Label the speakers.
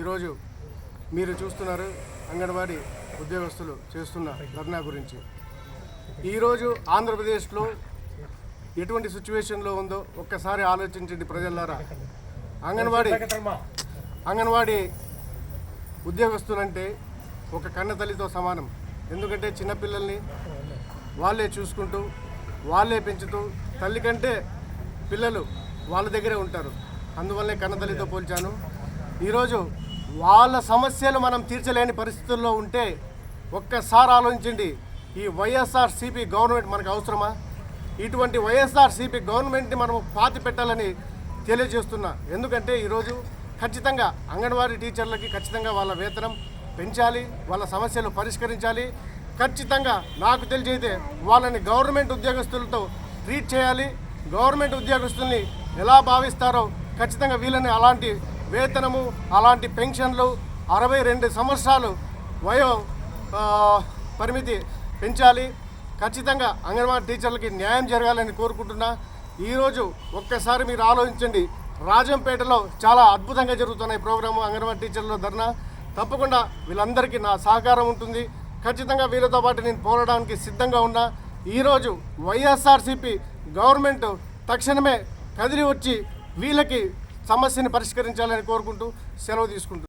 Speaker 1: ఈరోజు మీరు చూస్తున్నారు అంగన్వాడీ ఉద్యోగస్తులు చేస్తున్న ధర్నా గురించి. ఈరోజు ఆంధ్రప్రదేశ్లో ఎటువంటి సిచ్యువేషన్లో ఉందో ఒక్కసారి ఆలోచించండి ప్రజలారా. అంగన్వాడీ అంగన్వాడీ ఉద్యోగస్తులంటే ఒక కన్న తల్లితో సమానం. ఎందుకంటే చిన్నపిల్లల్ని వాళ్ళే చూసుకుంటూ వాళ్ళే పెంచుతూ తల్లి కంటే పిల్లలు వాళ్ళ దగ్గరే ఉంటారు. అందువల్లే కన్నతల్లితో పోల్చాను. ఈరోజు వాళ్ళ సమస్యలు మనం తీర్చలేని పరిస్థితుల్లో ఉంటే ఒక్కసారి ఆలోచించండి. ఈ వైఎస్ఆర్సీపీ గవర్నమెంట్ మనకు అవసరమా? ఇటువంటి వైఎస్ఆర్సీపీ గవర్నమెంట్ని మనం పాతి పెట్టాలని తెలియజేస్తున్నా. ఎందుకంటే ఈరోజు ఖచ్చితంగా అంగన్వాడీ టీచర్లకి ఖచ్చితంగా వాళ్ళ వేతనం పెంచాలి వాళ్ళ సమస్యలు పరిష్కరించాలి. ఖచ్చితంగా నాకు తెలిసైతే వాళ్ళని గవర్నమెంట్ ఉద్యోగస్తులతో ట్రీట్ చేయాలి. గవర్నమెంట్ ఉద్యోగస్తుల్ని ఎలా భావిస్తారో ఖచ్చితంగా వీళ్ళని అలాంటి వేతనము అలాంటి పెన్షన్లు అరవై రెండు సంవత్సరాలు వయో పరిమితి పెంచాలి. ఖచ్చితంగా అంగన్వాడీ టీచర్లకి న్యాయం జరగాలని కోరుకుంటున్నా. ఈరోజు ఒక్కసారి మీరు ఆలోచించండి. రాజంపేటలో చాలా అద్భుతంగా జరుగుతున్నాయి ప్రోగ్రాము అంగన్వాడీ టీచర్ల ధర్నా. తప్పకుండా వీళ్ళందరికీ నా సహకారం ఉంటుంది. ఖచ్చితంగా వీళ్ళతో పాటు నేను పోరాడడానికి సిద్ధంగా ఉన్నా. ఈరోజు వైఎస్ఆర్సీపీ గవర్నమెంట్ తక్షణమే కదిలి వచ్చి వీళ్ళకి సమస్యని పరిష్కరించాలని కోరుకుంటూ సెలవు తీసుకుంటున్నాను.